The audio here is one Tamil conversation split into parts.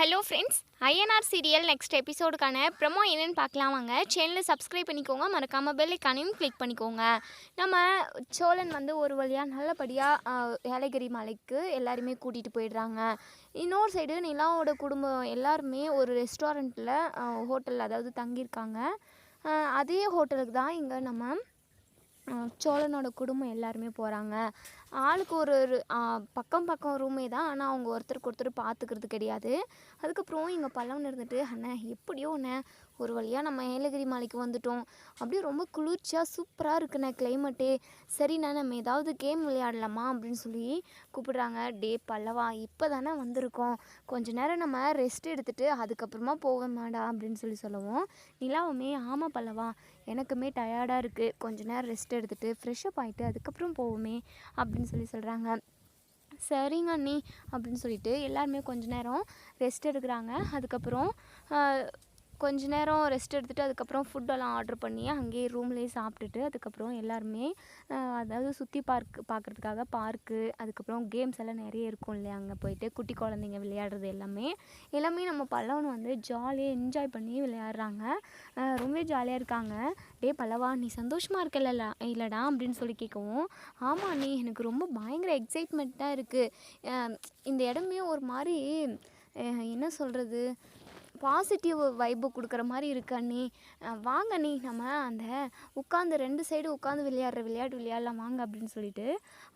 Hello friends INR serial next எபிசோடுக்கான promo என்னென்னு பார்க்கலாம் வாங்க. சேனலை சப்ஸ்கிரைப் பண்ணிக்கோங்க மறக்காமல் பெல் ஐக்கானையும் கிளிக் பண்ணிக்கோங்க. நம்ம சோழன் வந்து ஒரு வழியாக நல்லபடியாக ஏலகிரி மலைக்கு எல்லாருமே கூட்டிகிட்டு போயிடுறாங்க. இன்னொரு சைடு நிலாவோட குடும்பம் எல்லாருமே ஒரு ரெஸ்டாரண்ட்டில் ஹோட்டலில் அதாவது தங்கியிருக்காங்க. அதே ஹோட்டலுக்கு தான் இங்கே நம்ம சோழனோட குடும்பம் எல்லாருமே போகிறாங்க ஆளுக்கு ஒரு ஒரு பக்கம் பக்கம் ரூமே தான். ஆனால் அவங்க ஒருத்தருக்கு ஒருத்தர் பார்த்துக்கிறது கிடையாது. அதுக்கப்புறம் எங்கள் பல்லவன் இருந்துட்டு அண்ணே எப்படியோ அண்ணே ஒரு வழியாக நம்ம ஏலகிரி மலைக்கு வந்துட்டோம். அப்படியே ரொம்ப குளிர்ச்சியாக சூப்பராக இருக்குண்ணே கிளைமேட்டு சரிண்ணா நம்ம ஏதாவது கேம் விளையாடலாமா? அப்படின்னு சொல்லி கூப்பிடுறாங்க. டே பல்லவா இப்போ தானே வந்திருக்கோம். கொஞ்ச நேரம் நம்ம ரெஸ்ட் எடுத்துகிட்டு அதுக்கப்புறமா போவேமாடா அப்படின்னு சொல்லி சொல்லுவோம். நிலாவுமே ஆமாம் பல்லவா எனக்குமே டயர்டாக இருக்குது கொஞ்ச நேரம் ரெஸ்ட் எடுத்துட்டு ஃப்ரெஷ்ஷப் ஆகிட்டு அதுக்கப்புறம் போவோமே அப்படின்னு சொல்லி சொல்கிறாங்க சரிங்க அண்ணி அப்படின்னு சொல்லிட்டு எல்லாருமே கொஞ்ச நேரம் ரெஸ்ட் எடுக்கிறாங்க. அதுக்கப்புறம் கொஞ்ச நேரம் ரெஸ்ட் எடுத்துகிட்டு அதுக்கப்புறம் ஃபுட்டெல்லாம் ஆர்டர் பண்ணி அங்கேயே ரூம்லேயே சாப்பிட்டுட்டு அதுக்கப்புறம் எல்லாருமே அதாவது சுற்றி பார்க் பார்க்குறதுக்காக பார்க்கு அதுக்கப்புறம் கேம்ஸ் எல்லாம் நிறைய இருக்கும் இல்லையா? அங்கே போயிட்டு குட்டி குழந்தைங்க விளையாடுறது எல்லாமே. எல்லாமே நம்ம பல்லவன் வந்து ஜாலியாக என்ஜாய் பண்ணி விளையாடுறாங்க. ரொம்பவே ரொம்ப ஜாலியாக இருக்காங்க. டே பல்லவா நீ சந்தோஷமாக இருக்கல இல்லைடா அப்படின்னு சொல்லி கேட்கவும் ஆமாம் நீ எனக்கு ரொம்ப பயங்கர எக்ஸைட்மெண்ட்டாக இருக்குது இந்த இடமே ஒரு மாதிரி என்ன சொல்கிறது பாசிட்டிவ் வைப்பு கொடுக்குற மாதிரி இருக்கு அண்ணி. வாங்க அண்ணி நம்ம அந்த உட்காந்து ரெண்டு சைடு உட்காந்து விளையாடுற விளையாட்டு விளையாடலாம் வாங்க அப்படின்னு சொல்லிட்டு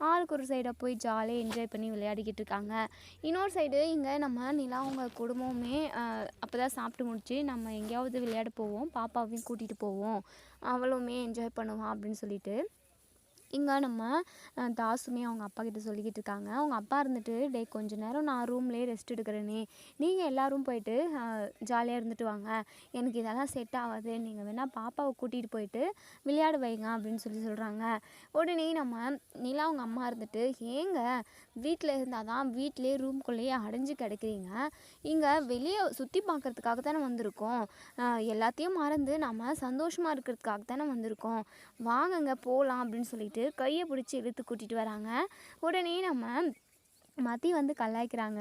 ஆளுக்கு ஒரு சைடாக போய் ஜாலியாக என்ஜாய் பண்ணி விளையாடிக்கிட்டு இருக்காங்க. இன்னொரு சைடு இங்கே நம்ம நிலா அவங்க குடும்பமே அப்போ தான் சாப்பிட்டு முடிச்சு நம்ம எங்கேயாவது விளையாட போவோம். பாப்பாவையும் கூட்டிகிட்டு போவோம். அவளுமே என்ஜாய் பண்ணுவான் அப்படின்னு சொல்லிட்டு. இங்கே நம்ம தாசுமே அவங்க அப்பா கிட்ட சொல்லிக்கிட்டு இருக்காங்க. அவங்க அப்பா இருந்துட்டு டே கொஞ்ச நேரம் நான் ரூம்லேயே ரெஸ்ட் எடுக்கிறேனே. நீங்கள் எல்லாரும் போயிட்டு ஜாலியாக இருந்துட்டு வாங்க. எனக்கு இதெல்லாம் செட் ஆகாது. நீங்கள் வேணால் பாப்பாவை கூட்டிகிட்டு போயிட்டு விளையாட வைங்க அப்படின்னு சொல்லி சொல்கிறாங்க உடனே நம்ம நிலா அவங்க அம்மா இருந்துட்டு ஏங்க வீட்டில் இருந்தால் தான் வீட்டிலே ரூம்குள்ளேயே அடைஞ்சு கிடைக்கிறீங்க. இங்கே வெளியே சுற்றி பார்க்கறதுக்காக தானே வந்திருக்கோம். எல்லாத்தையும் மறந்து நம்ம சந்தோஷமாக இருக்கிறதுக்காக தானே வந்திருக்கோம். வாங்கங்க போகலாம் அப்படின்னு சொல்லிட்டு கையை பிடிச்சி இழுத்து கூட்டிகிட்டு வராங்க. உடனே நம்ம மதி வந்து கலாய்க்கிறாங்க.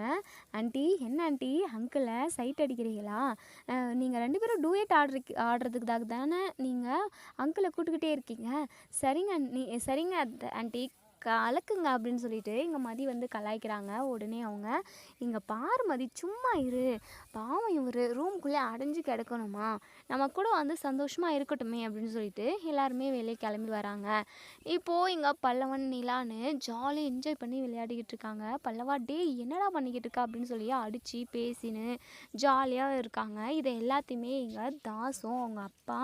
ஆண்டி என்ன ஆண்டி? அங்கிளை சைட் அடிக்கிறீங்களா? நீங்கள் ரெண்டு பேரும் டூயட் ஆடுற ஆடுறதுக்காக தானே நீங்கள் அங்கிளை கூட்டுக்கிட்டே இருக்கீங்க. சரிங்க நீ சரிங்க ஆண்டி. க கலக்குங்க அப்படின்னு சொல்லிட்டு இங்கே மதி வந்து கலாய்க்கிறாங்க. உடனே அவங்க இங்கே பாரு மதி சும்மா இரு. பாவம் இவர் ரூம்குள்ளே அடைஞ்சு கிடக்கணுமா? நம்ம கூட வந்து சந்தோஷமாக இருக்கட்டுமே அப்படின்னு சொல்லிட்டு எல்லாருமே வெளியே கிளம்பி வராங்க. இப்போது இங்கே பல்லவன் நிலான்னு ஜாலியாக என்ஜாய் பண்ணி விளையாடிக்கிட்டு இருக்காங்க. பல்லவா டே என்னடா பண்ணிக்கிட்டு இருக்கா? அப்படின்னு சொல்லி அடித்து பேசின்னு ஜாலியாக இருக்காங்க. இதை எல்லாத்தையுமே இங்கே தாசும் அவங்க அப்பா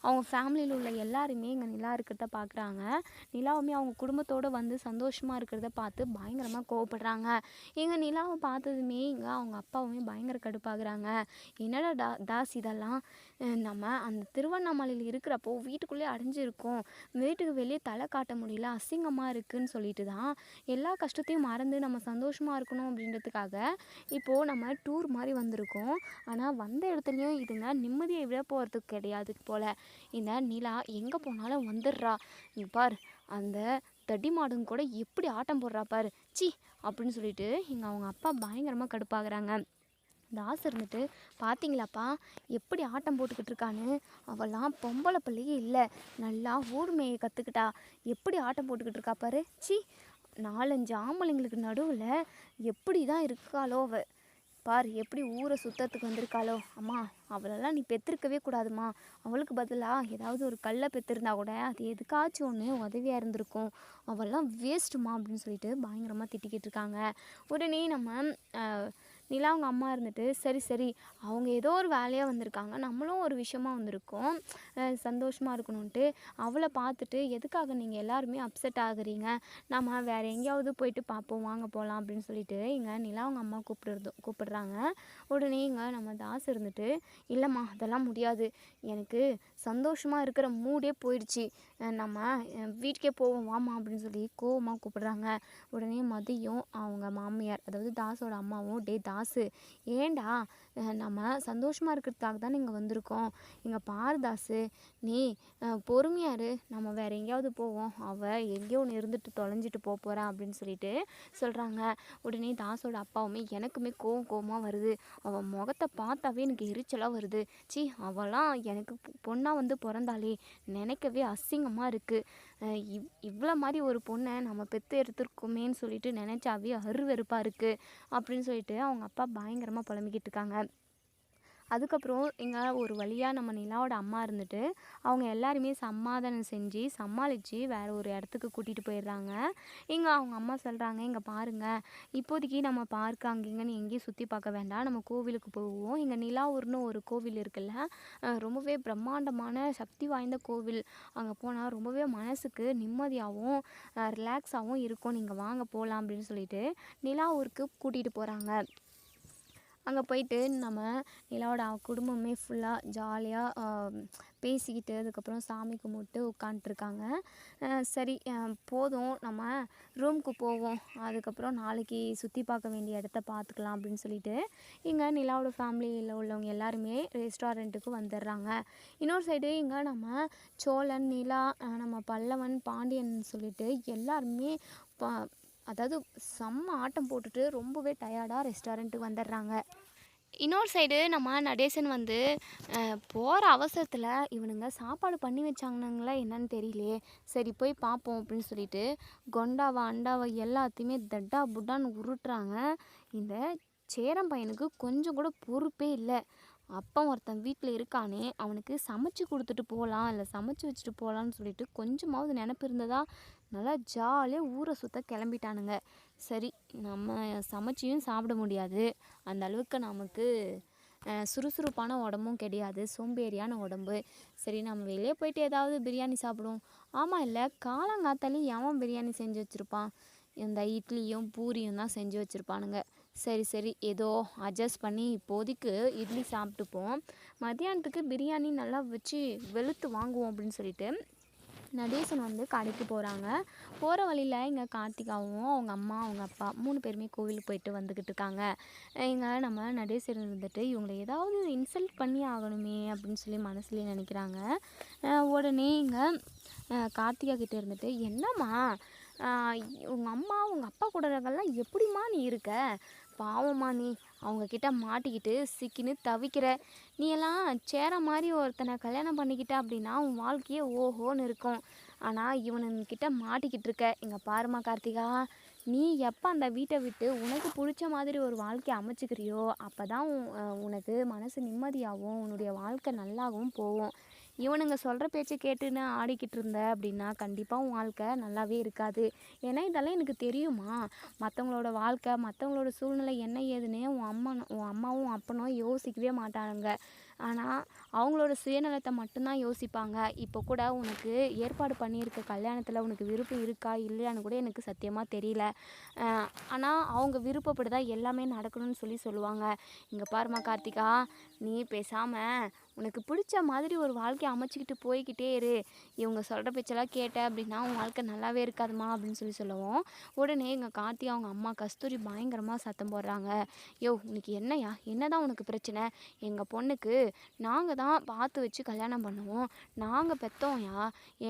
அவங்க ஃபேமிலியில் உள்ள எல்லாருமே இங்கே நிலா இருக்கிறத பார்க்குறாங்க நிலாவுமே அவங்க குடும்பத்தோடு வந்து சந்தோஷமாக இருக்கிறத பார்த்து பயங்கரமாக கோவப்படுறாங்க. எங்கள் நிலாவை பார்த்ததுமே இங்கே அவங்க அப்பாவுமே பயங்கர கடுப்பாகிறாங்க. என்னடா டா தாஸ் இதெல்லாம்? நம்ம அந்த திருவண்ணாமலையில் இருக்கிறப்போ வீட்டுக்குள்ளே அடைஞ்சிருக்கோம். வீட்டுக்கு வெளியே தலை காட்ட முடியல அசிங்கமாக இருக்குன்னு சொல்லிட்டு தான் எல்லா கஷ்டத்தையும் மறந்து நம்ம சந்தோஷமாக இருக்கணும் அப்படின்றதுக்காக இப்போது நம்ம டூர் மாதிரி வந்திருக்கோம். ஆனால் வந்த இடத்துலையும் இதுங்க நிம்மதியை விட போகிறதுக்கு கிடையாது போல். இந்த நிலா எங்கே போனாலும் வந்துடுறா. பார் அந்த தடி மாடுங்க கூட எப்படி ஆட்டம் போடுறா பாரு. சி அப்படின்னு சொல்லிட்டு இங்கே அவங்க அப்பா பயங்கரமாக கடுப்பாகிறாங்க. தாஸ் இருந்துட்டு பார்த்தீங்களாப்பா எப்படி ஆட்டம் போட்டுக்கிட்டு இருக்கான்னு? அவெல்லாம் பொம்பளை பிள்ளையே இல்லை. நல்லா ஊர்மையை கற்றுக்கிட்டா எப்படி ஆட்டம் போட்டுக்கிட்டு இருக்கா பாரு. சி நாலஞ்சு ஆம்பளைங்களுக்கு நடுவில் எப்படி தான் இருக்காளோ அவ. பார் எப்படி ஊரை சுத்தத்துக்கு வந்திருக்காளோ? அம்மா அவளெல்லாம் நீ பெற்றிருக்கவே கூடாதும்மா. அவளுக்கு பதிலாக ஏதாவது ஒரு கல்லை பெற்றிருந்தா கூட அது எதுக்காச்சும் ஒன்று உதவியாக இருந்திருக்கும். அவள்லாம் வேஸ்ட்டுமா அப்படின்னு சொல்லிட்டு பயங்கரமாக திட்டிக்கிட்டு இருக்காங்க. உடனே நம்ம நிலா அவங்க அம்மா இருந்துட்டு சரி சரி அவங்க ஏதோ ஒரு வேலையாக வந்திருக்காங்க நம்மளும் ஒரு விஷயமா வந்திருக்கோம் சந்தோஷமாக இருக்கணும்ன்ட்டு அவளை பார்த்துட்டு எதுக்காக நீங்கள் எல்லாருமே அப்செட் ஆகுறீங்க? நம்ம வேறு எங்கேயாவது போயிட்டு பார்ப்போம் வாங்க போகலாம் அப்படின்னு சொல்லிட்டு இங்கே நிலா அவங்க அம்மா கூப்பிடுறது கூப்பிடுறாங்க. உடனே இங்கே நம்ம தாஸ் இருந்துட்டு இல்லைம்மா அதெல்லாம் முடியாது. எனக்கு சந்தோஷமாக இருக்கிற மூடே போயிடுச்சு. நம்ம வீட்டுக்கே போவோம் வாமா அப்படின்னு சொல்லி கோவமாக கூப்பிடுறாங்க. உடனே மதியம் அவங்க மாமியார் அதாவது தாஸோட அம்மாவும் டே தாசு தாசு ஏண்டா நம்ம சந்தோஷமாக இருக்கிறதுக்காக தானே இங்கே வந்திருக்கோம். இங்கே பாரு தாசு. நீ பொறுமையார் நம்ம வேறு எங்கேயாவது போவோம். அவள் எங்கேயோ ஒன்று இருந்துட்டு தொலைஞ்சிட்டு போக போகிறா அப்படின்னு சொல்லிட்டு சொல்கிறாங்க உடனே தாஸோட அப்பாவுமே எனக்குமே கோவம் கோவமாக வருது. அவள் முகத்தை பார்த்தாவே எனக்கு எரிச்சலாக வருது. சி அவளாம் எனக்கு பொண்ணாக வந்து பிறந்தாலே நினைக்கவே அசிங்கமாக இருக்குது இவ் இவ்வளோ மாதிரி ஒரு பொண்ணை நம்ம பெற்று எடுத்துருக்கோமேன்னு சொல்லிட்டு நினச்சாவே அருவெருப்பாக இருக்குது அப்படின்னு சொல்லிட்டு அவங்க அப்பா பயங்கரமாக புலம்பிக்கிட்டு இருக்காங்க. அதுக்கப்புறம் இங்கே ஒரு வழியாக நம்ம நிலாவோட அம்மா இருந்துட்டு அவங்க எல்லாருமே சமாதானம் செஞ்சு சமாளித்து வேறு ஒரு இடத்துக்கு கூட்டிகிட்டு போயிடுறாங்க. இங்கே அவங்க அம்மா சொல்கிறாங்க இங்கே பாருங்கள் இப்போதைக்கு நம்ம பார்க்க அங்கேங்கன்னு எங்கேயும் சுற்றி பார்க்க வேண்டாம். நம்ம கோவிலுக்கு போவோம். இங்கே நிலாவூர்னு ஒரு கோவில் இருக்குல்ல ரொம்பவே பிரம்மாண்டமான சக்தி வாய்ந்த கோவில். அங்கே போனால் ரொம்பவே மனசுக்கு நிம்மதியாகவும் ரிலாக்ஸாகவும் இருக்கும். நீங்கள் வாங்க போகலாம் அப்படின்னு சொல்லிட்டு நிலாவூருக்கு கூட்டிகிட்டு போகிறாங்க அங்கே போயிட்டு நம்ம நிலாவோட குடும்பமே ஃபுல்லாக ஜாலியாக பேசிக்கிட்டு அதுக்கப்புறம் சாமி கும்பிட்டு உட்காண்ட்ருக்காங்க சரி போதும் நம்ம ரூமுக்கு போவோம். அதுக்கப்புறம் நாளைக்கு சுற்றி பார்க்க வேண்டிய இடத்த பார்த்துக்கலாம் அப்படின்னு சொல்லிட்டு இங்கே நிலாவோட ஃபேமிலியில் உள்ளவங்க எல்லாருமே ரெஸ்டாரண்ட்டுக்கு வந்துடுறாங்க இன்னொரு சைடு இங்கே நம்ம சோழன் நிலா நம்ம பல்லவன் பாண்டியன் சொல்லிட்டு எல்லாருமே பா அதாவது செம்ம ஆட்டம் போட்டுட்டு ரொம்பவே டயர்டாக ரெஸ்டாரண்ட்டுக்கு வந்துடுறாங்க. இன்னொரு சைடு நம்ம நடேசன் வந்து போகிற அவசரத்தில் இவனுங்க சாப்பாடு பண்ணி வச்சாங்கனாங்களா என்னன்னு தெரியலையே. சரி போய் பார்ப்போம் அப்படின்னு சொல்லிட்டு கொண்டாவை அண்டாவை எல்லாத்தையுமே தட்டா புட்டான்னு உருட்டுறாங்க. இந்த சேரம் பையனுக்கு கொஞ்சம் கூட பொறுப்பே இல்லை. அப்பா ஒருத்தன் வீட்டில் இருக்கானே அவனுக்கு சமைச்சு கொடுத்துட்டு போகலாம் இல்லை சமைச்சு வச்சுட்டு போகலான்னு சொல்லிட்டு கொஞ்சமாவது நினப்பு இருந்ததா நல்லா ஜாலியாக ஊரை சுத்த கிளம்பிட்டானுங்க. சரி நம்ம சமைச்சியும் சாப்பிட முடியாது. அந்த அளவுக்கு நமக்கு சுறுசுறுப்பான உடம்பும் கிடையாது. சோம்பேறியான உடம்பு. சரி நம்ம வெளியே போயிட்டு ஏதாவது பிரியாணி சாப்பிடுவோம். ஆமாம் இல்லை காலங்காத்தாலையும் எவன் பிரியாணி செஞ்சு வச்சுருப்பான்? இந்த இட்லியும் பூரியும் தான் செஞ்சு வச்சுருப்பானுங்க. சரி சரி ஏதோ அட்ஜஸ்ட் பண்ணி இப்போதைக்கு இட்லி சாப்பிட்டுப்போம். மதியானத்துக்கு பிரியாணி நல்லா வச்சு வெளுத்து வாங்குவோம் அப்படின்னு சொல்லிட்டு நடேசன் வந்து கடைக்கு போகிறாங்க போகிற வழியில் இங்கே கார்த்திகாவும் அவங்க அம்மா அவங்க அப்பா மூணு பேருமே கோவிலுக்கு போயிட்டு வந்துக்கிட்டு இருக்காங்க. இங்கே நம்ம நடேசன் இருந்துட்டு இவங்களை ஏதாவது இன்சல்ட் பண்ணி ஆகணுமே அப்படின்னு சொல்லி மனசுலேயே நினைக்கிறாங்க. உடனே இங்கே கார்த்திகா கிட்டே இருந்துட்டு என்னம்மா? உங்கள் அம்மா உங்கள் அப்பா கூட இருக்கெல்லாம் எப்படிம்மா நீ இருக்க? பாவம்மா நீ. அவங்க கிட்ட மாட்டிக்கிட்டு சிக்கின்னு தவிக்கிற. நீ எல்லாம் சேர மாதிரி ஒருத்தனை கல்யாணம் பண்ணிக்கிட்ட அப்படின்னா உன் வாழ்க்கையே ஓஹோன்னு இருக்கும். ஆனால் இவனுங்கிட்ட மாட்டிக்கிட்டு இருக்க. இங்கே பாருமா கார்த்திகா நீ எப்போ அந்த வீட்டை விட்டு உனக்கு பிடிச்ச மாதிரி ஒரு வாழ்க்கையை அமைச்சிக்கிறியோ அப்போ தான் உனக்கு மனசு நிம்மதியாகவும் உன்னுடைய வாழ்க்கை நல்லாவும் போகும். இவனுங்க சொல்கிற பேச்சை கேட்டுன்னு ஆடிக்கிட்டு இருந்த அப்படின்னா கண்டிப்பாக உன் வாழ்க்கை நல்லாவே இருக்காது. ஏன்னா இதெல்லாம் எனக்கு தெரியுமா? மற்றவங்களோட வாழ்க்கை மற்றவங்களோட சூழ்நிலை என்ன ஏதுன்னு உன் அம்மா உன் அம்மாவும் அப்பனும் யோசிக்கவே மாட்டானுங்க. ஆனால் அவங்களோட சுயநலத்தை மட்டும்தான் யோசிப்பாங்க. இப்போ கூட உனக்கு ஏற்பாடு பண்ணியிருக்க கல்யாணத்தில் உனக்கு விருப்பம் இருக்கா இல்லையான்னு கூட எனக்கு சத்தியமாக தெரியல. ஆனால் அவங்க விருப்பப்படி தான் எல்லாமே நடக்கணும்னு சொல்லி சொல்லுவாங்க. இங்கே பாருமா கார்த்திகா நீ பேசாமல் உனக்கு பிடிச்ச மாதிரி ஒரு வாழ்க்கையை அமைச்சிக்கிட்டு போய்கிட்டே இரு. இவங்க சொல்கிற பேச்செல்லாம் கேட்ட அப்படின்னா உன் வாழ்க்கை நல்லாவே இருக்காதுமா அப்படின்னு சொல்லி சொல்லுவோம். உடனே எங்கள் கார்த்தி அவங்க அம்மா கஸ்தூரி பயங்கரமாக சத்தம் போடுறாங்க. யோ உனக்கு என்னையா என்னதான் உனக்கு பிரச்சனை? எங்கள் பொண்ணுக்கு நாங்கள் தான் பார்த்து வச்சு கல்யாணம் பண்ணுவோம். நாங்கள் பெற்றோம்யா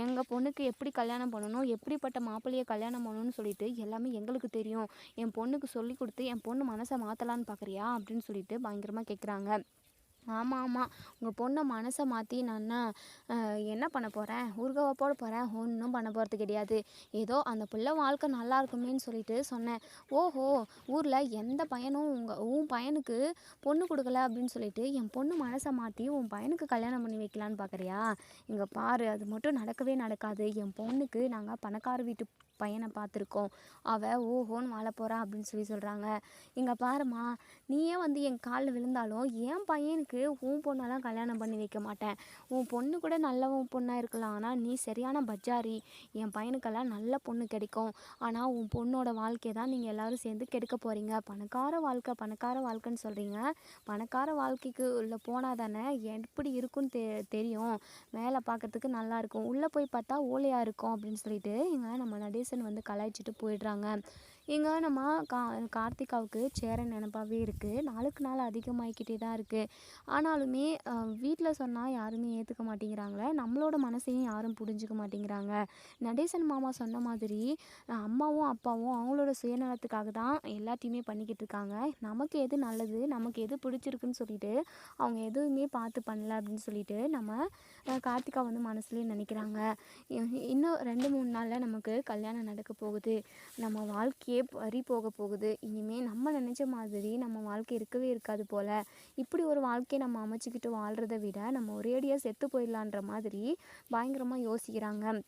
எங்கள் பொண்ணுக்கு எப்படி கல்யாணம் பண்ணணும் எப்படிப்பட்ட மாப்பிள்ளையை கல்யாணம் பண்ணணும்னு சொல்லிட்டு எல்லாமே எங்களுக்கு தெரியும். என் பொண்ணுக்கு சொல்லி கொடுத்து என் பொண்ணு மனசை மாற்றலான்னு பார்க்குறியா அப்படின்னு சொல்லிட்டு பயங்கரமாக கேட்குறாங்க ஆமாம் ஆமாம் உங்கள் பொண்ணை மனசை மாற்றி நான் என்ன, பண்ண போகிறேன் ஊர்காவை போட போகிறேன் ஒன்றும் பண்ண போகிறது கிடையாது. ஏதோ அந்த பிள்ளை வாழ்க்கை நல்லா இருக்குமேன்னு சொல்லிட்டு சொன்னேன். ஓஹோ ஊரில் எந்த பையனும் உங்கள் உன் பையனுக்கு பொண்ணு கொடுக்கல அப்படின்னு சொல்லிட்டு என் பொண்ணு மனசை மாற்றி உன் பையனுக்கு கல்யாணம் பண்ணி வைக்கலான்னு பார்க்குறியா இங்கே பாரு அது மட்டும் நடக்கவே நடக்காது. என் பொண்ணுக்கு நாங்கள் பணக்கார வீட்டு பையனை பார்த்துருக்கோம். அவள் ஓஹோன்னு வாழ போகிறா அப்படின்னு சொல்லி சொல்கிறாங்க இங்கே பாருமா நீயே வந்து என் காலில் விழுந்தாலும் என் பையனுக்கு உன் பொண்ணெல்லாம் கல்யாணம் பண்ணி வைக்க மாட்டேன். உன் பொண்ணு கூட நல்ல உன் பொண்ணாக இருக்கலாம். ஆனால் நீ சரியான பஜாரி. என் பையனுக்கெல்லாம் நல்ல பொண்ணு கிடைக்கும். ஆனால் உன் பொண்ணோட வாழ்க்கையை தான் நீங்கள் எல்லோரும் சேர்ந்து கெடுக்க போகிறீங்க பணக்கார வாழ்க்கை பணக்கார வாழ்க்கைன்னு சொல்கிறீங்க பணக்கார வாழ்க்கைக்கு உள்ள போனால் தானே எப்படி இருக்குன்னு தெ தெரியும். மேலே பார்க்கறதுக்கு நல்லாயிருக்கும் உள்ளே போய் பார்த்தா ஓலையாக இருக்கும் அப்படின்னு சொல்லிட்டு இங்கே நம்ம நடேசன் வந்து கலாய்ச்சிட்டு போயிடுறாங்க. இங்கே நம்ம கா கார்த்திகாவுக்கு சேரன் நினப்பாவே இருக்குது நாளுக்கு நாள் அதிகமாகிக்கிட்டே தான் இருக்குது ஆனாலுமே வீட்டில் சொன்னால் யாருமே ஏற்றுக்க மாட்டேங்கிறாங்களே நம்மளோட மனசையும் யாரும் புரிஞ்சுக்க மாட்டேங்கிறாங்க. நடேசன் மாமா சொன்ன மாதிரி அம்மாவும் அப்பாவும் அவங்களோட சுயநலத்துக்காக தான் எல்லாத்தையுமே பண்ணிக்கிட்டு இருக்காங்க. நமக்கு எது நல்லது நமக்கு எது பிடிச்சிருக்குன்னு சொல்லிட்டு அவங்க எதுவுமே பார்த்து பண்ணல அப்படின்னு சொல்லிட்டு நம்ம கார்த்திகா வந்து மனசுலேயே நினைக்கிறாங்க. இ- இன்னும் ரெண்டு மூணு நாளில் நமக்கு கல்யாணம் நடக்க போகுது. நம்ம வாழ்க்கையை பறி போக போகுது. இனிமேல் நம்ம நினச்ச மாதிரி நம்ம வாழ்க்கை இருக்கவே இருக்காது போல். இப்படி ஒரு வாழ்க்கையை நம்ம அமைச்சிக்கிட்டு வாழ்கிறத விட நம்ம ஒரேடியாக செத்து போயிடலான்ற மாதிரி பயங்கரமாக யோசிக்கிறாங்க.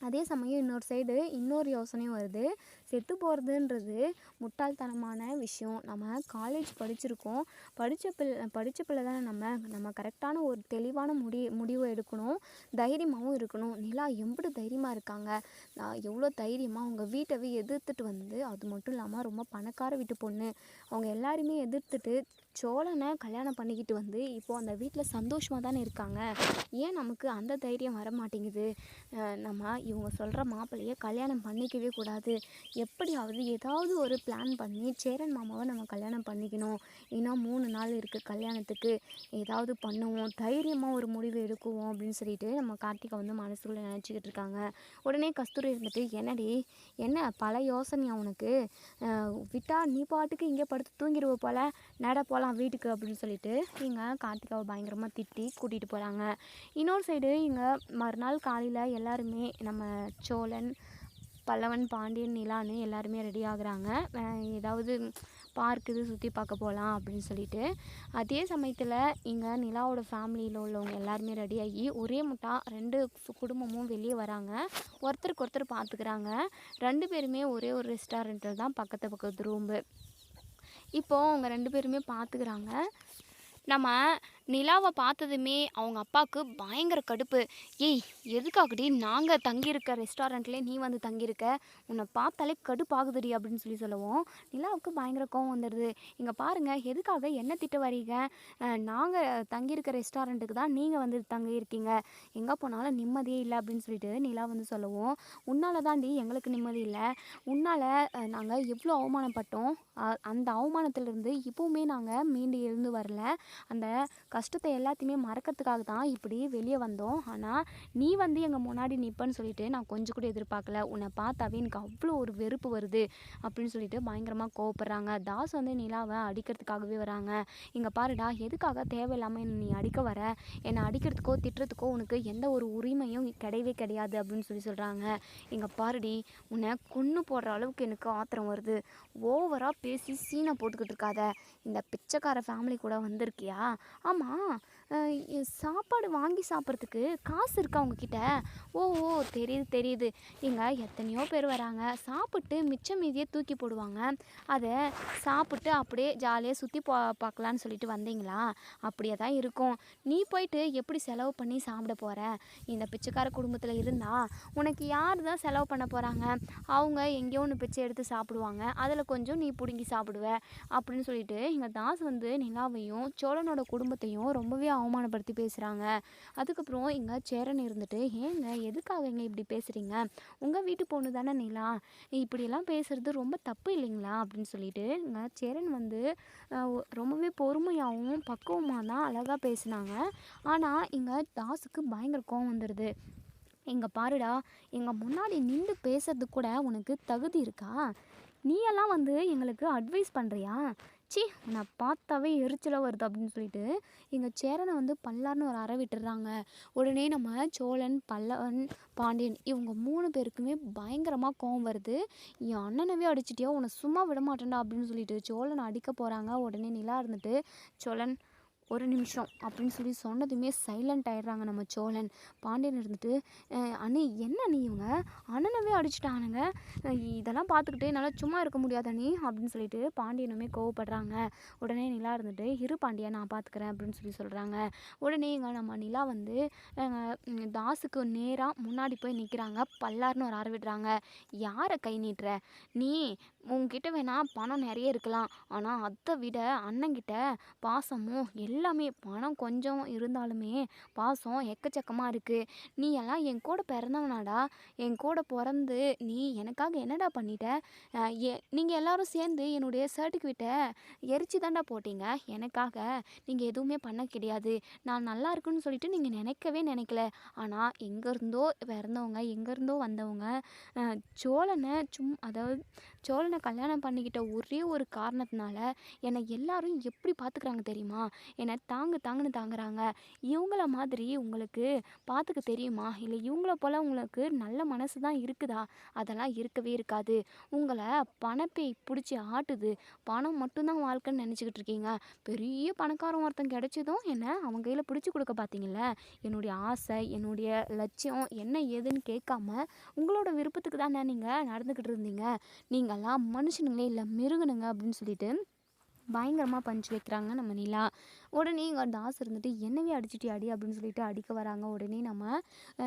அதே சமயம் இன்னொரு சைடு இன்னொரு யோசனையும் வருது. செத்து போகிறதுன்றது முட்டாள்தனமான விஷயம். நம்ம காலேஜ் படிச்சிருக்கோம். படித்த பிள்ளை படித்த பிள்ளை தானே நம்ம. நம்ம கரெக்டான ஒரு தெளிவான முடி முடிவு எடுக்கணும். தைரியமாகவும் இருக்கணும். நிலா எம்பிட்டு தைரியமாக இருக்காங்க. நான் எவ்வளோ தைரியமாக அவங்க வீட்டவே எதிர்த்துட்டு வந்து அது மட்டும் இல்லாமல் ரொம்ப பணக்கார வீட்டு பொண்ணு. அவங்க எல்லாருமே எதிர்த்துட்டு சோழனை கல்யாணம் பண்ணிக்கிட்டு வந்து இப்போது அந்த வீட்டில் சந்தோஷமாக தானே இருக்காங்க. ஏன் நமக்கு அந்த தைரியம் வர மாட்டேங்குது நம்ம இவங்க சொல்கிற மாப்பிள்ளையை கல்யாணம் பண்ணிக்கவே கூடாது. எப்படியாவது ஏதாவது ஒரு பிளான் பண்ணி சேரன் மாமாவை நம்ம கல்யாணம் பண்ணிக்கணும். இன்னும் மூணு நாள் இருக்குது கல்யாணத்துக்கு. ஏதாவது பண்ணுவோம். தைரியமாக ஒரு முடிவு எடுக்குவோம் அப்படின்னு சொல்லிட்டு நம்ம கார்த்திகை வந்து மனசுக்குள்ளே நினச்சிக்கிட்டு இருக்காங்க. உடனே கஸ்தூரி இருந்துட்டு என்னடி? என்ன பல யோசனையா உனக்கு? விட்டா நீ பாட்டுக்கு இங்கே படுத்து தூங்கிடுவ போல. நட போகலாம் வீட்டுக்கு அப்படின்னு சொல்லிட்டு இங்கே கார்த்திகாவை பயங்கரமாக திட்டி கூட்டிகிட்டு போகிறாங்க இன்னொரு சைடு இங்கே மறுநாள் காலையில் எல்லாருமே நம்ம சோழன் பல்லவன் பாண்டியன் நிலான்னு எல்லாருமே ரெடி ஆகுறாங்க. ஏதாவது பார்க் இது சுற்றி பார்க்க போகலாம் அப்படின்னு சொல்லிட்டு. அதே சமயத்தில் இங்கே நிலாவோட ஃபேமிலியில் உள்ளவங்க எல்லாருமே ரெடியாகி ஒரே முட்டா ரெண்டு குடும்பமும் வெளியே வராங்க. ஒருத்தருக்கு ஒருத்தர் பார்த்துக்கிறாங்க ரெண்டு பேருமே ஒரே ஒரு ரெஸ்டாரண்ட்டில் தான் பக்கத்து பக்கத்து ரூம்பு இப்போது அவங்க ரெண்டு பேருமே பார்த்துக்கிறாங்க நம்ம நிலாவை பார்த்ததுமே அவங்க அப்பாவுக்கு பயங்கர கடுப்பு. ஏய் எதுக்காகடி நாங்கள் தங்கியிருக்க ரெஸ்டாரண்ட்லேயே நீ வந்து தங்கியிருக்க? உன்னை பார்த்தாலே கடுப்பாகுதுடி அப்படின்னு சொல்லி சொல்லுவோம். நிலாவுக்கு பயங்கர கோவம் வந்துடுது. இங்கே பாருங்கள் எதுக்காக என்ன திட்ட வரீங்க நாங்கள் தங்கியிருக்க ரெஸ்டாரண்ட்டுக்கு தான் நீங்கள் வந்து தங்கியிருக்கீங்க. எங்கே போனாலும் நிம்மதியே இல்லை அப்படின்னு சொல்லிட்டு நிலா வந்து சொல்லுவோம். உன்னால தாண்டி எங்களுக்கு நிம்மதி இல்லை. உன்னால் நாங்கள் எவ்வளோ அவமானப்பட்டோம். அ- அந்த அவமானத்திலிருந்து இப்போவுமே நாங்கள் மீண்டு எழுந்து வரல. அந்த கஷ்டத்தை எல்லாத்தையுமே மறக்கிறதுக்காக தான் இப்படி வெளியே வந்தோம். ஆனால் நீ வந்து எங்கள் முன்னாடி நிற்பன்னு சொல்லிட்டு நான் கொஞ்சம் கூட எதிர்பார்க்கல. உன்னை பார்த்தாவே எனக்கு அவ்வளோ ஒரு வெறுப்பு வருது அப்படின்னு சொல்லிட்டு பயங்கரமாக கோவப்படுறாங்க. தாஸ் வந்து நிலாவை அடிக்கிறதுக்காகவே வராங்க. இங்கே பாருடா எதுக்காக தேவையில்லாமல் என்னை நீ அடிக்க வர? என்னை அடிக்கிறதுக்கோ திட்டுறதுக்கோ உனக்கு எந்த ஒரு உரிமையும் கிடையவே கிடையாது அப்படின்னு சொல்லி சொல்கிறாங்க இங்கே பாருடி உன்னை கொன்று போடுற அளவுக்கு எனக்கு ஆத்திரம் வருது. ஓவராக பேசி சீனை போட்டுக்கிட்டு இருக்காத. இந்த பிச்சைக்கார ஃபேமிலி கூட வந்திருக்கியா? ஆமாம் 啊？சாப்பாடு வாங்கி சாப்பிட்றதுக்கு காசு இருக்கா உங்ககிட்ட? ஓ ஓ தெரியுது தெரியுது. இங்கே எத்தனையோ பேர் வராங்க. சாப்பிட்டு மிச்சம் மீதியே தூக்கி போடுவாங்க. அதை சாப்பிட்டு அப்படியே ஜாலியாக சுற்றி பா பார்க்கலான்னு சொல்லிட்டு வந்தீங்களா? அப்படியே தான் இருக்கும். நீ போயிட்டு எப்படி செலவு பண்ணி சாப்பிட போகிற இந்த பிச்சைக்கார குடும்பத்தில் இருந்தால் உனக்கு யார் தான் செலவு பண்ண போகிறாங்க அவங்க எங்கேயோ ஒன்று பிச்சை எடுத்து சாப்பிடுவாங்க. அதில் கொஞ்சம் நீ பிடுங்கி சாப்பிடுவ. அப்படின்னு சொல்லிட்டு எங்கள் தாஸ் வந்து நிலாவையும் சோழனோட குடும்பத்தையும் ரொம்பவே அவமானப்படுத்தி பேசுகிறாங்க அதுக்கப்புறம் இங்கே சேரன் இருந்துட்டு ஏங்க எதுக்காக இங்கே இப்படி பேசுகிறீங்க உங்கள் வீட்டு பொண்ணு தானே நிலா? இப்படியெல்லாம் பேசுகிறது ரொம்ப தப்பு இல்லைங்களா? அப்படின்னு சொல்லிட்டு இங்கே சேரன் வந்து ரொம்பவே பொறுமையாகவும் பக்குவமாக தான் அழகாக பேசினாங்க. ஆனால் இங்கே தாஸுக்கு பயங்கர கோவம் வந்துடுது இங்கே பாருடா எங்கள் முன்னாடி நின்று பேசுறது கூட உனக்கு தகுதி இருக்கா? நீ எல்லாம் வந்து எங்களுக்கு அட்வைஸ் பண்ணுறியா சி உன்னை பார்த்தாவே எரிச்சலாக வருது அப்படின்னு சொல்லிட்டு எங்கள் சேரனை வந்து பல்லார்னு ஒரு அறை விட்டுடுறாங்க. உடனே நம்ம சோழன் பல்லவன் பாண்டியன் இவங்க மூணு பேருக்குமே பயங்கரமாக கோவம் வருது. என் அண்ணனவே அடிச்சிட்டியா? உன்னை சும்மா விட மாட்டேன்டா அப்படின்னு சொல்லிட்டு சோழனை அடிக்க போகிறாங்க உடனே நிலா இருந்துட்டு சோழன் ஒரு நிமிஷம் அப்படின்னு சொல்லி சொன்னதுமே சைலண்ட் ஆயிடுறாங்க நம்ம சோழன். பாண்டியன் இருந்துட்டு அண்ணே என்ன நீ இவங்க? அண்ணனவே அடிச்சிட்டானுங்க. இதெல்லாம் பார்த்துக்கிட்டு என்னால் சும்மா இருக்க முடியாத நீ அப்படின்னு சொல்லிட்டு பாண்டியனுமே கோவப்படுறாங்க. உடனே நிலா இருந்துட்டு இரு பாண்டியா நான் பார்த்துக்கிறேன் அப்படின்னு சொல்லி சொல்கிறாங்க உடனே இங்கே நம்ம நிலா வந்து தாஸுக்கு நேராக முன்னாடி போய் நிற்கிறாங்க பல்லார்னு ஒரு ஆரம்பிடுறாங்க யாரை கை நீட்டுற? நீ உங்ககிட்ட வேணால் பணம் நிறைய இருக்கலாம். ஆனால் அதை விட அண்ணங்கிட்ட பாசமும் எல்லாமே பணம் கொஞ்சம் இருந்தாலுமே பாசம் எக்கச்சக்கமாக இருக்குது நீ எல்லாம் என் கூட பிறந்தவனாடா. என் கூட பிறந்து வந்து நீ எனக்காக என்னடா பண்ணிட்ட? ஏ நீங்கள் எல்லாரும் சேர்ந்து என்னுடைய சர்டிஃபிகேட்டை எரிச்சு தாண்டா போட்டீங்க. எனக்காக நீங்கள் எதுவுமே பண்ண கிடையாது. நான் நல்லா இருக்குன்னு சொல்லிட்டு நீங்கள் நினைக்கவே நினைக்கல. ஆனால் எங்கேருந்தோ பிறந்தவங்க எங்கேருந்தோ வந்தவங்க சோழனை சும் அதாவது சோழனை கல்யாணம் பண்ணிக்கிட்ட ஒரே ஒரு காரணத்தினால என்னை எல்லாரும் எப்படி பார்த்துக்கிறாங்க தெரியுமா? என்னை தாங்கு தாங்குன்னு தாங்குறாங்க. இவங்கள மாதிரி உங்களுக்கு பார்த்துக்க தெரியுமா? இல்லை இவங்கள போல் உங்களுக்கு நல்ல மனசு தான் இருக்குதா? அதெல்லாம் இருக்கவே இருக்காது. உங்களை பணப்பை பிடிச்சி ஆட்டுது. பணம் மட்டும்தான் வாழ்க்கைன்னு நினச்சிக்கிட்டு இருக்கீங்க. பெரிய பணக்காரன் ஒருத்தன் கிடைச்சதும் என்ன அவன் கையில் பிடிச்சி கொடுக்க பார்த்தீங்கள என்னுடைய ஆசை என்னுடைய லட்சியம் என்ன ஏதுன்னு கேட்காம உங்களோட விருப்பத்துக்கு தானே நீங்கள் நடந்துக்கிட்டு இருந்தீங்க. நீங்கள்லாம் மனுஷனுங்களே இல்லை மிருகனுங்க அப்படின்னு சொல்லிட்டு பயங்கரமாக பஞ்சு வைக்கிறாங்க நம்ம நிலா. உடனே இங்கே தாஸ் இருந்துட்டு என்னவே அடிச்சிட்டு அடி? அப்படின்னு சொல்லிட்டு அடிக்க வராங்க. உடனே நம்ம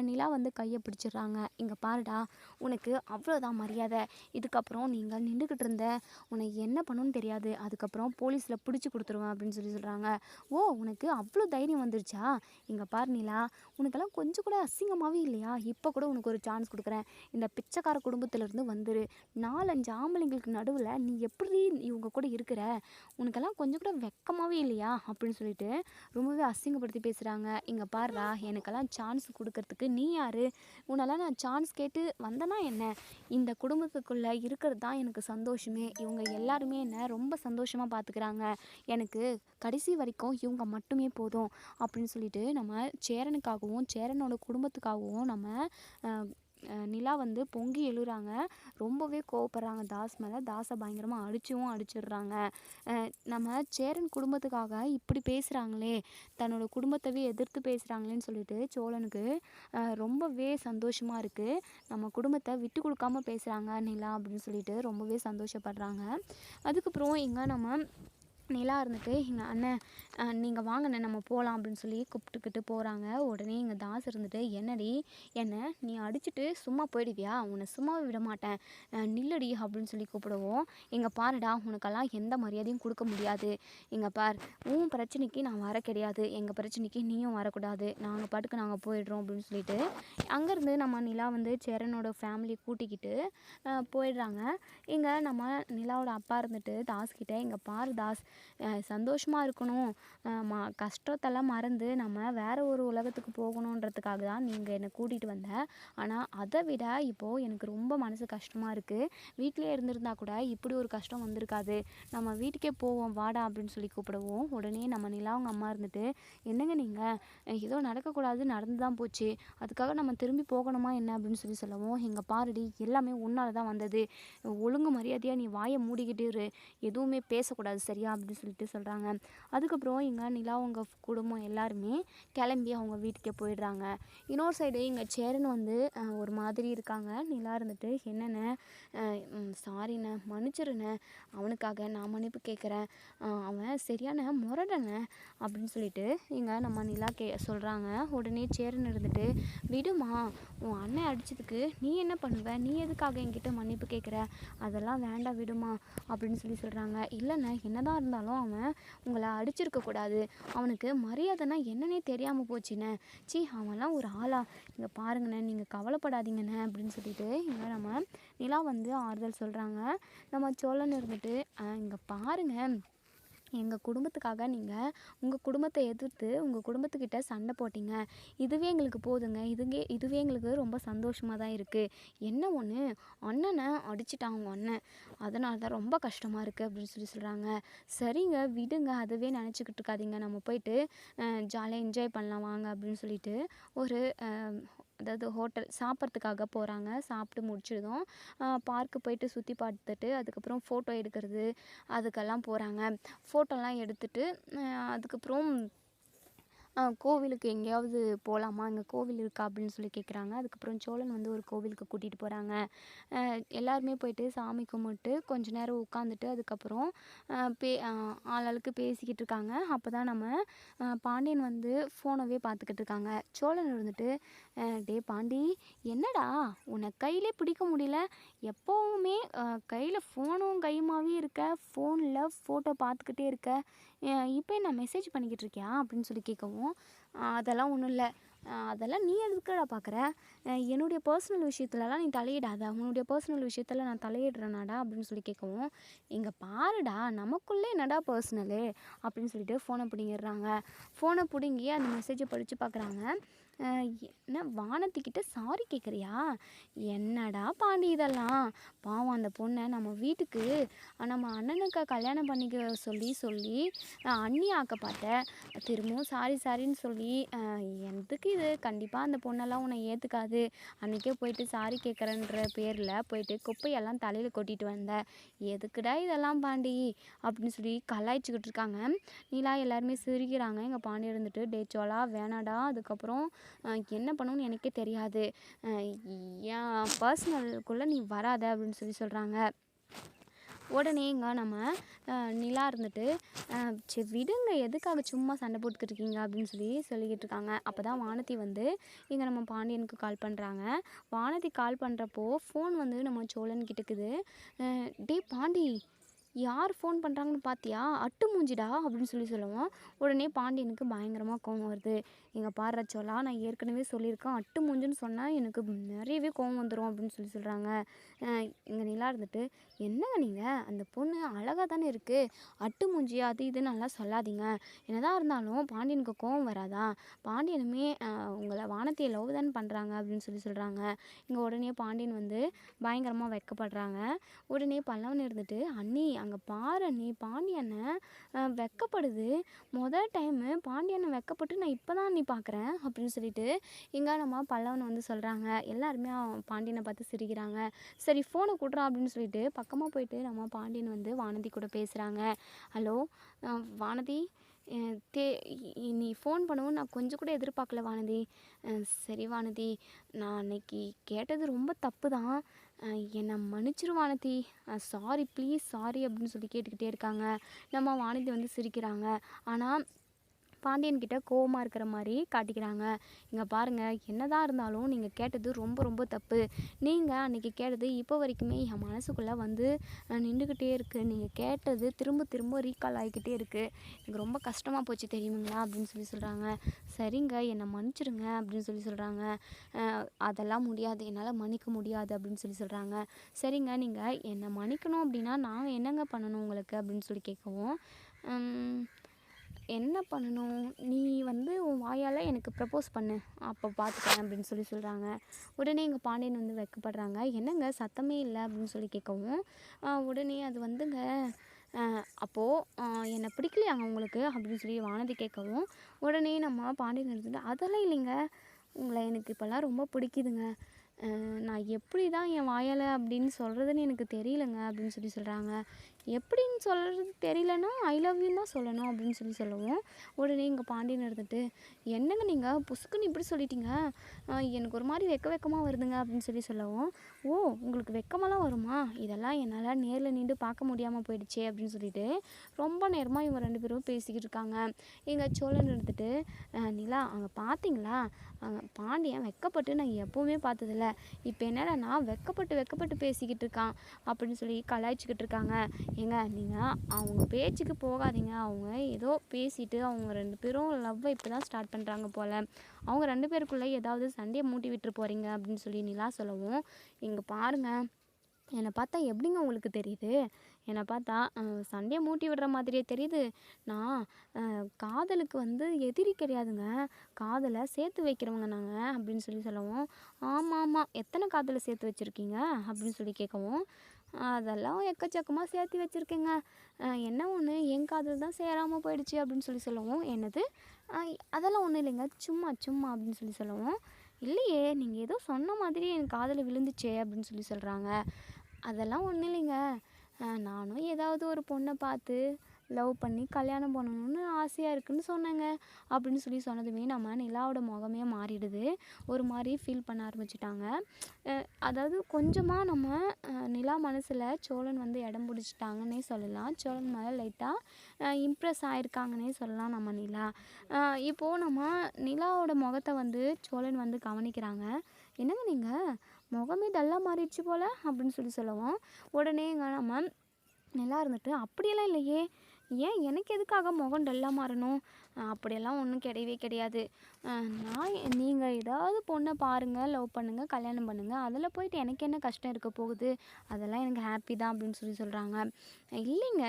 நிலா வந்து கையை பிடிச்சிடுறாங்க. இங்கே பாருடா உனக்கு அவ்வளோதான் மரியாதை. இதுக்கப்புறம் நீங்கள் நின்றுக்கிட்டு இருந்த உனக்கு என்ன பண்ணணும்னு தெரியாது. அதுக்கப்புறம் போலீஸில் பிடிச்சி கொடுத்துருவேன் அப்படின்னு சொல்லி சொல்கிறாங்க ஓ உனக்கு அவ்வளோ தைரியம் வந்துருச்சா? இங்கே பாரு நிலா உனக்கெல்லாம் கொஞ்சம் கூட அசிங்கமாகவே இல்லையா? இப்போ கூட உனக்கு ஒரு சான்ஸ் கொடுக்குறேன். இந்த பிச்சைக்கார குடும்பத்திலேருந்து வந்துரு. நாலஞ்சு ஆம்பளைங்களுக்கு நடுவில் நீ எப்படி இவங்க கூட இருக்கிற? உனக்கெல்லாம் கொஞ்சம் கூட வெக்கமாகவே இல்லையா? அப்படின்னு அப்படின்னு சொல்லிட்டு ரொம்பவே அசிங்கப்படுத்தி பேசுகிறாங்க இங்கே பாருடா எனக்கெல்லாம் சான்ஸ் கொடுக்கறதுக்கு நீ யார்? உன்னெல்லாம் நான் சான்ஸ் கேட்டு வந்தனா என்ன? இந்த குடும்பத்துக்குள்ளே இருக்கிறது தான் எனக்கு சந்தோஷமே. இவங்க எல்லாருமே என்ன ரொம்ப சந்தோஷமாக பார்த்துக்கிறாங்க எனக்கு கடைசி வரைக்கும் இவங்க மட்டுமே போதும் அப்படின்னு சொல்லிட்டு நம்ம சேரனுக்காகவும் சேரனோட குடும்பத்துக்காகவும் நம்ம நிலா வந்து பொங்கி எழுறாங்க. ரொம்பவே கோவப்படுறாங்க. தாஸ் மேலே தாஸை பயங்கரமாக அடிச்சும் அடிச்சிடுறாங்க. நம்ம சேரன் குடும்பத்துக்காக இப்படி பேசுகிறாங்களே தன்னோட குடும்பத்தவே எதிர்த்து பேசுகிறாங்களேன்னு சொல்லிட்டு சோழனுக்கு ரொம்பவே சந்தோஷமாக இருக்குது நம்ம குடும்பத்தை விட்டு கொடுக்காம பேசுகிறாங்க நிலா அப்படின்னு சொல்லிட்டு ரொம்பவே சந்தோஷப்படுறாங்க. அதுக்கப்புறம் இங்கே நம்ம நிலா இருந்துட்டு எங்கள் அண்ணன் நீங்கள் வாங்கண்ணே நம்ம போகலாம் அப்படின்னு சொல்லி கூப்பிட்டுக்கிட்டு போகிறாங்க உடனே எங்கள் தாஸ் இருந்துட்டு என்னடி என்னை நீ அடிச்சுட்டு சும்மா போயிடுவியா? உன்னை சும்மாவே விட மாட்டேன். நில்லடி அப்படின்னு சொல்லி கூப்பிடுவோம். எங்கள் பாருடா உனக்கெல்லாம் எந்த மரியாதையும் கொடுக்க முடியாது. எங்கள் பார் உன் பிரச்சனைக்கு நான் வர கிடையாது. எங்கள் பிரச்சனைக்கு நீயும் வரக்கூடாது. நாங்கள் பாட்டுக்கு நாங்கள் போயிடுறோம் அப்படின்னு சொல்லிட்டு அங்கேருந்து நம்ம நிலா வந்து சேரனோட ஃபேமிலி கூட்டிக்கிட்டு போயிடுறாங்க. இங்கே நம்ம நிலாவோட அப்பா இருந்துட்டு தாஸ் எங்கள் பார் பாரு தாஸ் சந்தோஷமாக இருக்கணும். ம கஷ்டத்தெல்லாம் மறந்து நம்ம வேறு ஒரு உலகத்துக்கு போகணுன்றதுக்காக தான் நீங்கள் என்னை கூட்டிகிட்டு வந்த. ஆனால் அதை விட இப்போது எனக்கு ரொம்ப மனசு கஷ்டமாக இருக்குது வீட்டிலே இருந்திருந்தா கூட இப்படி ஒரு கஷ்டம் வந்திருக்காது. நம்ம வீட்டுக்கே போவோம் வாடா அப்படின்னு சொல்லி கூப்பிடுவோம். உடனே நம்ம நிலா அவங்க அம்மா இருந்துட்டு என்னங்க நீங்கள் ஏதோ நடக்கக்கூடாது நடந்து தான் போச்சு. அதுக்காக நம்ம திரும்பி போகணுமா என்ன? அப்படின்னு சொல்லி சொல்லவும் எங்கள் பாருடி எல்லாமே உன்னால தான் வந்தது. ஒழுங்கு மரியாதையாக நீ வாயை மூடிக்கிட்டு இரு. எதுவுமே பேசக்கூடாது சரியா? அப்படின்னு சொல்லிட்டு சொல்கிறாங்க அதுக்கப்புறம் இங்கே நிலா அவங்க குடும்பம் எல்லாருமே கிளம்பி அவங்க வீட்டுக்கே போயிடுறாங்க. இன்னொரு சைடு இங்கே சேரன் வந்து ஒரு மாதிரி இருக்காங்க. நிலா இருந்துட்டு என்னென்ன சாரிண்ணே மன்னிச்சிருண்ணே. அவனுக்காக நான் மன்னிப்பு கேட்குறேன். அவன் சரியான முரடனை அப்படின்னு சொல்லிட்டு இங்கே நம்ம நிலா கே சொல்கிறாங்க உடனே சேரன் இருந்துட்டு விடுமா உன் அண்ணன் அடித்ததுக்கு நீ என்ன பண்ணுவ? நீ எதுக்காக என்கிட்ட மன்னிப்பு கேட்குற? அதெல்லாம் வேண்டாம் விடுமா? அப்படின்னு சொல்லி சொல்கிறாங்க இல்லைண்ணே என்னதான் இருந்தாலும் அவன் உங்களை அடிச்சிருக்கக்கூடாது அவனுக்கு மரியாதைனா என்னன்னே தெரியாமல் போச்சுண்ணே சி அவன்லாம் ஒரு ஆளா? இங்கே பாருங்கண்ணே நீங்கள் கவலைப்படாதீங்கண்ணே அப்படின்னு சொல்லிட்டு இங்கே நம்ம நிலா வந்து ஆறுதல் சொல்கிறாங்க நம்ம சோழன் இருந்துட்டு இங்கே பாருங்கள் எங்கள் குடும்பத்துக்காக நீங்கள் உங்கள் குடும்பத்தை எதிர்த்து உங்கள் குடும்பத்துக்கிட்ட சண்டை போட்டீங்க. இதுவே எங்களுக்கு போதுங்க. இதுவே இதுவே எங்களுக்கு ரொம்ப சந்தோஷமாக தான் இருக்குது என்ன ஒன்று அண்ணனை அடிச்சிட்டான் உங்கள் அண்ணன். அதனால தான் ரொம்ப கஷ்டமாக இருக்குது அப்படின்னு சொல்லி சொல்கிறாங்க சரிங்க விடுங்க. அதுவே நினச்சிக்கிட்டு இருக்காதீங்க. நம்ம போயிட்டு ஜாலியாக என்ஜாய் பண்ணலாம். வாங்க அப்படின்னு சொல்லிட்டு ஒரு அதாவது ஹோட்டல் சாப்பிட்றதுக்காக போகிறாங்க சாப்பிட்டு முடிச்சதும் பார்க்கு போயிட்டு சுற்றி பார்த்துட்டு அதுக்கப்புறம் ஃபோட்டோ எடுக்கிறது அதுக்கெல்லாம் போகிறாங்க ஃபோட்டோலாம் எடுத்துட்டு அதுக்கப்புறம் கோவிலுக்கு எங்கேயாவது போகலாமா இங்கே கோவில் இருக்கா? அப்படின்னு சொல்லி கேட்குறாங்க அதுக்கப்புறம் சோழன் வந்து ஒரு கோவிலுக்கு கூட்டிகிட்டு போகிறாங்க எல்லாருமே போயிட்டு சாமி கும்பிட்டு கொஞ்ச நேரம் உட்காந்துட்டு அதுக்கப்புறம் பே ஆளாளுக்கு பேசிக்கிட்டு இருக்காங்க. அப்போ தான் நம்ம பாண்டியன் வந்து ஃபோனவே பார்த்துக்கிட்டு இருக்காங்க. சோழன் இருந்துட்டு டே பாண்டி என்னடா? உன்னை கையிலே பிடிக்க முடியல. எப்போவுமே கையில் ஃபோனும் கையுமாவே இருக்க ஃபோனில் ஃபோட்டோ பார்த்துக்கிட்டே இருக்க இப்போ நான் மெசேஜ் பண்ணிக்கிட்டு இருக்கியா? அப்படின்னு சொல்லி கேட்கவும் அதெல்லாம் ஒன்றும் இல்லை. அதெல்லாம் நீ எதுக்குடா பார்க்குற என்னுடைய பர்சனல் விஷயத்துலலாம் நீ தலையிடாத. உன்னுடைய பர்சனல் விஷயத்தில் நான் தலையிடுறேனாடா? அப்படின்னு சொல்லி கேட்கவும் இங்கே பாருடா நமக்குள்ளே என்னடா பர்சனலு அப்படின்னு சொல்லிட்டு ஃபோனை பிடிங்கிடுறாங்க. ஃபோனை பிடுங்கி அந்த மெசேஜை படித்து பார்க்குறாங்க என்ன வானத்திக்கிட்ட சாரி கேட்குறியா என்னடா பாண்டி இதெல்லாம்? பாவம் அந்த பொண்ணை நம்ம வீட்டுக்கு நம்ம அண்ணனுக்கா கல்யாணம் பண்ணிக்க சொல்லி சொல்லி அண்ணி ஆக்க பார்த்தேன் திரும்பவும் சாரி சாரின்னு சொல்லி எதுக்கு இது? கண்டிப்பாக அந்த பொண்ணெல்லாம் உன்னை ஏற்றுக்காது அன்றைக்கே போயிட்டு சாரி கேட்குறன்ற பேரில் போயிட்டு குப்பையெல்லாம் தலையில் கொட்டிட்டு வந்தேன் எதுக்குடா இதெல்லாம் பாண்டி? அப்படின்னு சொல்லி கலாய்ச்சிக்கிட்டு இருக்காங்க. நீலா எல்லாருமே சிரிக்கிறாங்க. எங்கள் பாண்டி இருந்துட்டு டே சோலா வேணாடா அதுக்கப்புறம் என்ன பண்ணணும்னு எனக்கே தெரியாது. என் பர்சனலுக்குள்ளே நீ வராத அப்படின்னு சொல்லி சொல்கிறாங்க உடனே இங்கே நம்ம நிலா இருந்துட்டு சரி விடுங்க எதுக்காக சும்மா சண்டை போட்டுக்கிட்டு இருக்கீங்க அப்படின்னு சொல்லி சொல்லிக்கிட்டு இருக்காங்க. அப்போ தான் வானதி வந்து இங்கே நம்ம பாண்டியனுக்கு கால் பண்ணுறாங்க வானதி கால் பண்ணுறப்போ ஃபோன் வந்து நம்ம சோழன் கிட்டக்குது டேய் பாண்டி யார் ஃபோன் பண்ணுறாங்கன்னு பார்த்தியா அட்டு மூஞ்சிடா அப்படின்னு சொல்லி சொல்லுவோம். உடனே பாண்டியனுக்கு பயங்கரமாக கோவம் வருது. எங்கள் பாரு ரச்சோலா நான் ஏற்கனவே சொல்லியிருக்கேன். அட்டு மூஞ்சுன்னு சொன்னால் எனக்கு நிறையவே கோவம் வந்துடும் அப்படின்னு சொல்லி சொல்கிறாங்க இங்கே நிலா இருந்துட்டு என்னங்க நீங்கள் அந்த பொண்ணு அழகாக தானே இருக்குது அட்டு மூஞ்சி அது இது நல்லா சொல்லாதீங்க. என்னதான் இருந்தாலும் பாண்டியனுக்கு கோவம் வராதா? பாண்டியனுமே உங்களை வானத்தையை லவ் தானே பண்ணுறாங்க அப்படின்னு சொல்லி சொல்கிறாங்க இங்கே உடனே பாண்டியன் வந்து பயங்கரமாக வைக்கப்படுறாங்க உடனே பல்லவன் இருந்துட்டு அண்ணி அங்கே பாரு நீ பாண்டியனை வெக்கப்படுது. வெட்கப்படுது மொதல் டைமு பாண்டியனை வெக்கப்பட்டு நான் இப்போ தான் நீ பார்க்குறேன் அப்படின்னு சொல்லிட்டு இங்கே நம்ம பல்லவன் வந்து சொல்கிறாங்க எல்லாருமே அவன் பாண்டியனை பார்த்து சிரிக்கிறாங்க. சரி ஃபோனை கூட்டுறான் அப்படின்னு சொல்லிட்டு பக்கமாக போயிட்டு நம்ம பாண்டியன் வந்து வானதி கூட பேசுகிறாங்க ஹலோ வானதி தே நீ ஃபோன் பண்ணவும் நான் கொஞ்சம் கூட எதிர்பார்க்கல வானதி. சரி வானதி நான் அன்னைக்கு கேட்டது ரொம்ப தப்பு தான் என்னை மன்னிச்சிரு வானதி சாரி ப்ளீஸ் சாரி அப்படின்னு சொல்லி கேட்டுக்கிட்டே இருக்காங்க. நம்ம வானதி வந்து சிரிக்கிறாங்க. ஆனால் பாண்டியன் கிட்ட கோவமாக இருக்கிற மாதிரி காட்டிக்கிறாங்க. இங்கே பாருங்கள் என்னதான் இருந்தாலும் நீங்கள் கேட்டது ரொம்ப ரொம்ப தப்பு. நீங்கள் அன்றைக்கி கேட்டது இப்போ வரைக்குமே என் மனசுக்குள்ளே வந்து நின்றுக்கிட்டே இருக்குது நீங்கள் கேட்டது திரும்ப திரும்ப ரீகால் ஆகிக்கிட்டே இருக்குது எனக்கு ரொம்ப கஷ்டமாக போச்சு தெரியுங்களா? அப்படின்னு சொல்லி சொல்கிறாங்க சரிங்க என்னை மன்னிச்சிடுங்க அப்படின்னு சொல்லி சொல்கிறாங்க அதெல்லாம் முடியாது. என்னால் மன்னிக்க முடியாது அப்படின்னு சொல்லி சொல்கிறாங்க சரிங்க நீங்கள் என்னை மன்னிக்கணும் அப்படின்னா நாங்கள் என்னங்க பண்ணணும் உங்களுக்கு அப்படின்னு சொல்லி கேட்கவும் என்ன பண்ணணும்? நீ வந்து உன் வாயால் எனக்கு ப்ரப்போஸ் பண்ணு. அப்போ பார்த்துக்கலாம் அப்படின்னு சொல்லி சொல்கிறாங்க உடனே எங்கள் பாண்டியன் வந்து வைக்கப்படுறாங்க. என்னங்க? சத்தமே இல்லை அப்படின்னு சொல்லி கேட்கவும் உடனே அது வந்துங்க. அப்போது என்னை பிடிக்கலையாங்க உங்களுக்கு? அப்படின்னு சொல்லி வானதி கேட்கவும் உடனே நம்ம பாண்டியன் எடுத்துட்டு அதெல்லாம் இல்லைங்க. உங்களை எனக்கு இப்போல்லாம் ரொம்ப பிடிக்குதுங்க. நான் எப்படி தான் என் வாயால் அப்படின்னு சொல்கிறதுன்னு எனக்கு தெரியலங்க. அப்படின்னு சொல்லி சொல்கிறாங்க எப்படின்னு சொல்கிறது தெரியலன்னா ஐ லவ் யூ தான் சொல்லணும் அப்படின்னு சொல்லி சொல்லுவோம். உடனே இங்கே பாண்டியன் எடுத்துட்டு என்னங்க நீங்கள் புசுக்குன்னு இப்படி சொல்லிட்டீங்க. எனக்கு ஒரு மாதிரி வெக்க வெக்கமாக வருதுங்க அப்படின்னு சொல்லி சொல்லவும் ஓ உங்களுக்கு வெக்கமெல்லாம் வருமா? இதெல்லாம் என்னால் நேரில் நின்று பார்க்க முடியாமல் போயிடுச்சே அப்படின்னு சொல்லிட்டு ரொம்ப நேரமாக இவங்க ரெண்டு பேரும் பேசிக்கிட்டு இருக்காங்க. எங்கள் சோழன் எடுத்துட்டு நிலா அங்கே பார்த்தீங்களா? அவன் பாண்டியன் வெக்கப்பட்டு நான் எப்போவுமே பார்த்ததில்ல. இப்போ என்னடா வெக்கப்பட்டு வெக்கப்பட்டு பேசிக்கிட்டு இருக்கான் அப்படின்னு சொல்லி கலாய்ச்சிக்கிட்டு இருக்காங்க. ஏங்க நீங்கள் அவங்க பேச்சுக்கு போகாதீங்க. அவங்க ஏதோ பேசிட்டு அவங்க ரெண்டு பேரும் லவ்வை இப்போ தான் ஸ்டார்ட் பண்ணுறாங்க போல். அவங்க ரெண்டு பேருக்குள்ளே ஏதாவது சண்டையை மூட்டி விட்டு போகிறீங்க அப்படின்னு சொல்லி நிலா சொல்லவும் இங்கே பாருங்கள் என்னை பார்த்தா எப்படிங்க உங்களுக்கு தெரியுது? என்னை பார்த்தா சண்டையை மூட்டி விடுற மாதிரியே தெரியுது. நான் காதலுக்கு வந்து எதிரி கிடையாதுங்க. காதலை சேர்த்து வைக்கிறவங்க நாங்கள் அப்படின்னு சொல்லி சொல்லவும் ஆமாம் ஆமாம் எத்தனை காதலை சேர்த்து வச்சுருக்கீங்க? அப்படின்னு சொல்லி கேட்கவும் அதெல்லாம் எக்கச்சக்கமாக சேர்த்து வச்சுருக்கேங்க. என்ன ஒன்று என் காதல் தான் சேராமல் போயிடுச்சு அப்படின்னு சொல்லி சொல்லவும் என்னது? அதெல்லாம் ஒன்றும் இல்லைங்க. சும்மா சும்மா அப்படின்னு சொல்லி சொல்லவும் இல்லையே நீங்கள் ஏதோ சொன்ன மாதிரி என் காதில் விழுந்துச்சே அப்படின்னு சொல்லி சொல்கிறாங்க அதெல்லாம் ஒன்றும் இல்லைங்க. நானும் ஏதாவது ஒரு பொண்ணை பார்த்து லவ் பண்ணி கல்யாணம் பண்ணணும்னு ஆசையாக இருக்குதுன்னு சொன்னேங்க. அப்படின்னு சொல்லி சொன்னதுமே நம்ம நிலாவோட முகமே மாறிடுது. ஒரு மாதிரி ஃபீல் பண்ண ஆரம்பிச்சிட்டாங்க. அதாவது கொஞ்சமாக நம்ம நிலா மனசில் சோழன் வந்து இடம் பிடிச்சிட்டாங்கன்னே சொல்லலாம். சோழன் மேலே லைட்டாக இம்ப்ரெஸ் ஆகிருக்காங்கன்னே சொல்லலாம் நம்ம நிலா. இப்போது நம்ம நிலாவோட முகத்தை வந்து சோழன் வந்து கவனிக்கிறாங்க. என்னங்க நீங்கள் முகமே டல்லாக மாறிடுச்சு போல்? அப்படின்னு சொல்லி சொல்லுவோம். உடனே நம்ம நிலா இருந்துட்டு அப்படியெல்லாம் இல்லையே. ஏன் எனக்கு எதுக்காக முகம் டல்லாக மாறணும்? அப்படியெல்லாம் ஒன்றும் கிடையவே கிடையாது. நான் நீங்கள் ஏதாவது பொண்ணை பாருங்கள் லவ் பண்ணுங்கள் கல்யாணம் பண்ணுங்கள் அதில் போயிட்டு எனக்கு என்ன கஷ்டம் இருக்க போகுது? அதெல்லாம் எனக்கு ஹாப்பி தான் அப்படின்னு சொல்லி சொல்கிறாங்க இல்லைங்க.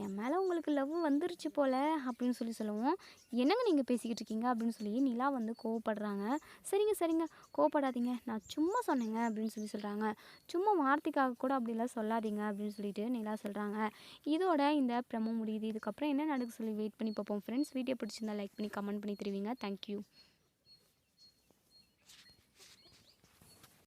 என் மேலே உங்களுக்கு லவ் வந்துருச்சு போல் அப்படின்னு சொல்லி சொல்லுவோம். என்னங்க நீங்கள் பேசிக்கிட்டு இருக்கீங்க அப்படின்னு சொல்லி நிலா வந்து கோவப்படுறாங்க. சரிங்க சரிங்க. கோவப்படாதீங்க. நான் சும்மா சொன்னேங்க அப்படின்னு சொல்லி சொல்கிறாங்க சும்மா வார்த்தைக்காக கூட அப்படிலாம் சொல்லாதீங்க அப்படின்னு சொல்லிட்டு நிலா சொல்கிறாங்க இதோட இந்த ப்ரமோ முடியுது. இதுக்கப்புறம் என்ன நடக்கு சொல்லி வெயிட் பண்ணி பார்ப்போம். ஃப்ரெண்ட்ஸ் வீடியோ பிடிச்சிருந்தா லைக் பண்ணி கமெண்ட் பண்ணி தருவீங்க. Thank you